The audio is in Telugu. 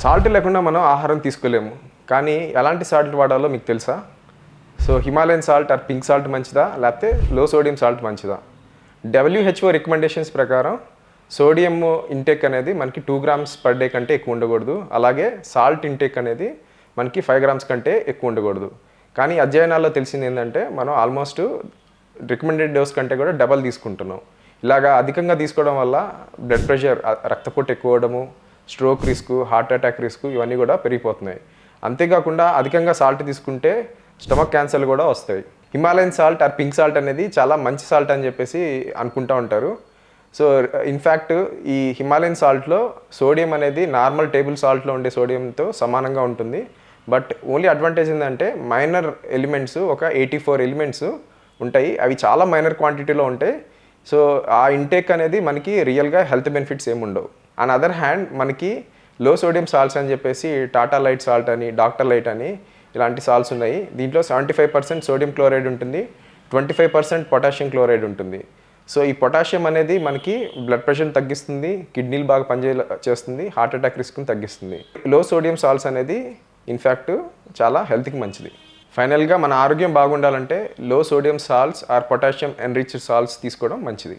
సాల్ట్ లేకుండా మనం ఆహారం తీసుకోలేము. కానీ ఎలాంటి సాల్ట్ వాడాలో మీకు తెలుసా? So Himalayan salt or pink salt మంచిదా? లేకపోతే లో సోడియం సాల్ట్ మంచిదా? డబ్ల్యూహెచ్ఓ రికమెండేషన్స్ ప్రకారం సోడియం ఇంటేక్ అనేది మనకి టూ గ్రామ్స్ పర్ డే కంటే ఎక్కువ ఉండకూడదు. అలాగే సాల్ట్ ఇంటేక్ అనేది మనకి ఫైవ్ గ్రామ్స్ కంటే ఎక్కువ ఉండకూడదు. కానీ అధ్యయనాల్లో తెలిసింది ఏంటంటే మనం ఆల్మోస్ట్ రికమెండెడ్ డోస్ కంటే కూడా డబల్ తీసుకుంటున్నాం. ఇలాగా అధికంగా తీసుకోవడం వల్ల బ్లడ్ ప్రెషర్ రక్తపోటు ఎక్కువ అవడము stroke risk heart attack risk ఇవన్నీ కూడా పెరిగిపోతున్నాయి. అంతేకాకుండా అధికంగా సాల్ట్ తీసుకుంటే స్టమక్ క్యాన్సర్ కూడా వస్తాయి. Himalayan salt or pink salt అనేది చాలా మంచి సాల్ట్ అని చెప్పేసి అనుకుంటా ఉంటారు. సో ఇన్ఫ్యాక్ట్ ఈ హిమాలయన్ సాల్ట్లో సోడియం అనేది నార్మల్ టేబుల్ సాల్ట్లో ఉండే సోడియంతో సమానంగా ఉంటుంది. బట్ ఓన్లీ అడ్వాంటేజ్ ఏంటంటే మైనర్ ఎలిమెంట్స్ ఒక ఎయిటీ ఫోర్ ఎలిమెంట్స్ ఉంటాయి. అవి చాలా మైనర్ క్వాంటిటీలో ఉంటాయి. సో ఆ ఇంటేక్ అనేది మనకి రియల్గా హెల్త్ బెనిఫిట్స్ ఏమి ఉండవు అన్ అదర్ హ్యాండ్ మనకి లో సోడియం సాల్ట్స్ అని చెప్పేసి టాటా లైట్ సాల్ట్ అని డాక్టర్ లైట్ అని ఇలాంటి సాల్ట్స్ ఉన్నాయి. దీంట్లో seventy five percent sodium chloride ఉంటుంది twenty five percent potassium chloride ఉంటుంది. సో ఈ పొటాషియం అనేది మనకి బ్లడ్ ప్రెషర్ని తగ్గిస్తుంది కిడ్నీలు బాగా పనిచే చేస్తుంది హార్ట్ అటాక్ రిస్క్ని తగ్గిస్తుంది. లో సోడియం సాల్ట్స్ అనేది ఇన్ఫ్యాక్ట్ చాలా హెల్త్కి మంచిది. ఫైనల్గా మన ఆరోగ్యం బాగుండాలంటే low sodium salts or potassium enriched salts తీసుకోవడం మంచిది.